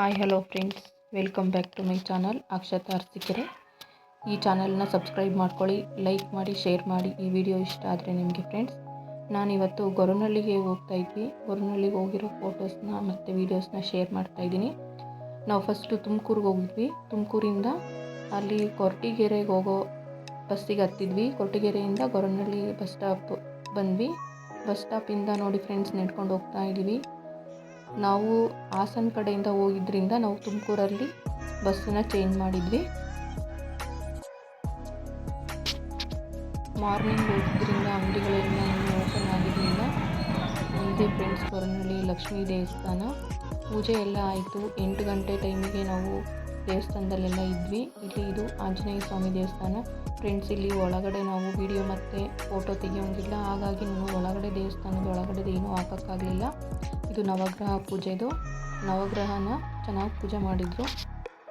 Hi hello friends welcome back to my channel Akshata Arsikere ಈ ಚಾನಲ್ನ subscribe ಮಾಡ್ಕೊಳ್ಳಿ like ಮಾಡಿ ಶೇರ್ ಮಾಡಿ. ಈ ವಿಡಿಯೋ ಇಷ್ಟ ಆದರೆ ನಿಮಗೆ ಫ್ರೆಂಡ್ಸ್ ನಾನಿವತ್ತು ಗೊರನಳ್ಳಿಗೆ ಹೋಗ್ತಾ ಇದ್ವಿ. ಗೊರವನಹಳ್ಳಿಗೆ ಹೋಗಿರೋ ಫೋಟೋಸ್ನ ಮತ್ತು ವೀಡಿಯೋಸ್ನ ಶೇರ್ ಮಾಡ್ತಾ ಇದ್ದೀನಿ. ನಾವು ಫಸ್ಟು ತುಮಕೂರಿಗೆ ಹೋಗಿದ್ವಿ. ತುಮಕೂರಿಂದ ಅಲ್ಲಿ ಕೊರಟಿಗೆರೆಗೆ ಹೋಗೋ ಬಸ್ಸಿಗೆ ಹತ್ತಿದ್ವಿ. ಕೊರಟಿಗೆರೆಯಿಂದ ಗೊರನಳ್ಳಿ ಬಸ್ ಸ್ಟಾಪ್ ಬಂದ್ವಿ. ಬಸ್ ಸ್ಟಾಪಿಂದ ನೋಡಿ ಫ್ರೆಂಡ್ಸ್ ನಡ್ಕೊಂಡು ಹೋಗ್ತಾ ಇದ್ದೀವಿ. ನಾವು ಹಾಸನ ಕಡೆಯಿಂದ ಹೋಗಿದ್ದರಿಂದ ನಾವು ತುಮಕೂರಲ್ಲಿ ಬಸ್ಸನ್ನ ಚೇಂಜ್ ಮಾಡಿದ್ವಿ. ಮಾರ್ನಿಂಗ್ ಹೋಗಿದ್ದರಿಂದ ಅಂಗಡಿಗಳೆಲ್ಲ ಇನ್ನೂ ಓಪನ್ ಆಗಿರಲಿಲ್ಲ. ಮುಂದೆ ಫ್ರೆಂಡ್ಸ್ ಕೊರನಹಳ್ಳಿ ಲಕ್ಷ್ಮೀ ದೇವಸ್ಥಾನ. ಪೂಜೆ ಎಲ್ಲ ಆಯಿತು. ಎಂಟು ಗಂಟೆ ಟೈಮಿಗೆ ನಾವು ದೇವಸ್ಥಾನದಲ್ಲೆಲ್ಲ ಇದ್ವಿ. ಇಲ್ಲಿ ಇದು ಆಂಜನೇಯ ಸ್ವಾಮಿ ದೇವಸ್ಥಾನ. ಫ್ರೆಂಡ್ಸ್ ಇಲ್ಲಿ ಒಳಗಡೆ ನಾವು ವಿಡಿಯೋ ಮತ್ತು ಫೋಟೋ ತೆಗಿಯೋಂಗಿಲ್ಲ. ಹಾಗಾಗಿ ನಾನು ಒಳಗಡೆ ದೇವಸ್ಥಾನದ ಒಳಗಡೆ ಏನೂ ಹಾಕೋಕ್ಕಾಗಲಿಲ್ಲ. ಇದು ನವಗ್ರಹ ಪೂಜೆ ಇದು. ನವಗ್ರಹನ ಚೆನ್ನಾಗಿ ಪೂಜೆ ಮಾಡಿದರು.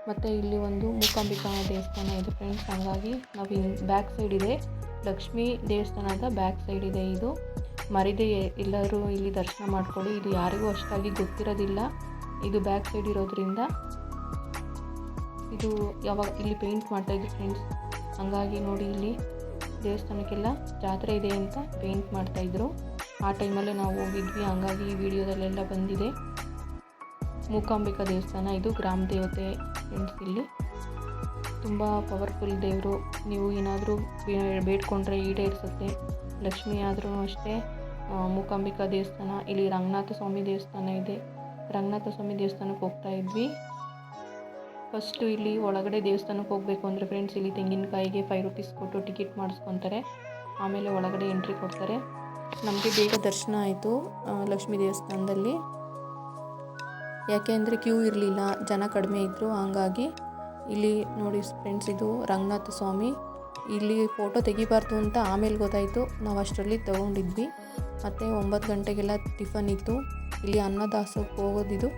ಮತ್ತು ಇಲ್ಲಿ ಒಂದು ಮೂಕಾಂಬಿಕಾ ದೇವಸ್ಥಾನ ಇದೆ ಫ್ರೆಂಡ್ಸ್ ಹಾಗಾಗಿ ನಾವು ಇನ್ ಬ್ಯಾಕ್ ಸೈಡ್ ಇದೆ. ಲಕ್ಷ್ಮೀ ದೇವಸ್ಥಾನದ ಬ್ಯಾಕ್ ಸೈಡ್ ಇದೆ ಇದು. ಮರಿದೆ ಎಲ್ಲರೂ ಇಲ್ಲಿ ದರ್ಶನ ಮಾಡ್ಕೊಳ್ಳಿ ಇದು ಯಾರಿಗೂ ಅಷ್ಟಾಗಿ ಗೊತ್ತಿರೋದಿಲ್ಲ. ಇದು ಬ್ಯಾಕ್ ಸೈಡ್ ಇರೋದ್ರಿಂದ ಇದು ಯಾವಾಗ ಇಲ್ಲಿ ಪೇಂಟ್ ಮಾಡ್ತಾಯಿದ್ರು ಫ್ರೆಂಡ್ಸ್ ಹಂಗಾಗಿ ನೋಡಿ ಇಲ್ಲಿ ದೇವಸ್ಥಾನಕ್ಕೆಲ್ಲ ಜಾತ್ರೆ ಇದೆ ಅಂತ ಪೇಂಟ್ ಮಾಡ್ತಾಯಿದ್ರು ಆ ಟೈಮಲ್ಲೇ ನಾವು ಹೋಗಿದ್ವಿ. ಹಂಗಾಗಿ ಈ ವಿಡಿಯೋದಲ್ಲೆಲ್ಲ ಬಂದಿದೆ. ಮೂಕಾಂಬಿಕಾ ದೇವಸ್ಥಾನ, ಇದು ಗ್ರಾಮ ದೇವತೆ ಫ್ರೆಂಡ್ಸ್ ಇಲ್ಲಿ. ತುಂಬ ಪವರ್ಫುಲ್ ದೇವರು. ನೀವು ಏನಾದರೂ ಬೇಡ್ಕೊಂಡ್ರೆ ಈಡೇರಿಸುತ್ತೆ. ಲಕ್ಷ್ಮಿ ಆದ್ರೂ ಅಷ್ಟೇ. ಮೂಕಾಂಬಿಕಾ ದೇವಸ್ಥಾನ, ಇಲ್ಲಿ ರಂಗನಾಥ ಸ್ವಾಮಿ ದೇವಸ್ಥಾನ ಇದೆ. ರಂಗನಾಥ ಸ್ವಾಮಿ ದೇವಸ್ಥಾನಕ್ಕೆ ಹೋಗ್ತಾ ಇದ್ವಿ. ಫಸ್ಟು ಇಲ್ಲಿ ಒಳಗಡೆ ದೇವಸ್ಥಾನಕ್ಕೆ ಹೋಗಬೇಕು ಅಂದರೆ ಫ್ರೆಂಡ್ಸ್ ಇಲ್ಲಿ ತೆಂಗಿನಕಾಯಿಗೆ ಫೈವ್ ರುಪೀಸ್ ಕೊಟ್ಟು ಟಿಕೆಟ್ ಮಾಡಿಸ್ಕೊತಾರೆ. ಆಮೇಲೆ ಒಳಗಡೆ ಎಂಟ್ರಿ ಕೊಡ್ತಾರೆ. ನಮಗೆ ಬೇಗ ದರ್ಶನ ಆಯಿತು ಲಕ್ಷ್ಮೀ ದೇವಸ್ಥಾನದಲ್ಲಿ. ಯಾಕೆ ಅಂದರೆ ಕ್ಯೂ ಇರಲಿಲ್ಲ, ಜನ ಕಡಿಮೆ ಇದ್ದರು ಹಾಗಾಗಿ ಇಲ್ಲಿ ನೋಡಿ ಫ್ರೆಂಡ್ಸ್ ಇದು ರಂಗನಾಥ ಸ್ವಾಮಿ. ಇಲ್ಲಿ ಫೋಟೋ ತೆಗಿಬಾರ್ದು ಅಂತ ಆಮೇಲೆ ಗೊತ್ತಾಯಿತು, ನಾವು ಅಷ್ಟರಲ್ಲಿ ತೊಗೊಂಡಿದ್ವಿ. ಮತ್ತು ಒಂಬತ್ತು ಗಂಟೆಗೆಲ್ಲ ಟಿಫನ್ ಇತ್ತು. ಇಲ್ಲಿ ಅನ್ನದಾಸಕ್ಕೆ ಹೋಗೋದಿದು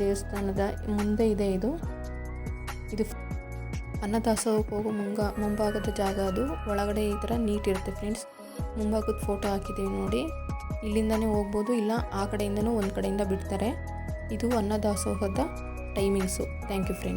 ದೇವಸ್ಥಾನದ ಮುಂದೆ ಇದೆ ಇದು. ಇದು ಅನ್ನದಾಸೋಹಕ್ಕೆ ಹೋಗೋ ಮುಂಗ, ಮುಂಭಾಗದ ಜಾಗ ಅದು. ಒಳಗಡೆ ಈ ಥರ ನೀಟ್ ಇರುತ್ತೆ ಫ್ರೆಂಡ್ಸ್ ಮುಂಭಾಗದ ಫೋಟೋ ಹಾಕಿದ್ದೀವಿ ನೋಡಿ. ಇಲ್ಲಿಂದನೇ ಹೋಗ್ಬೋದು, ಇಲ್ಲ ಆ ಕಡೆಯಿಂದನೂ ಒಂದು ಕಡೆಯಿಂದ ಬಿಡ್ತಾರೆ. ಇದು ಅನ್ನದಾಸೋಹದ ಟೈಮಿಂಗ್ಸು ಥ್ಯಾಂಕ್ ಯು ಫ್ರೆಂಡ್ಸ್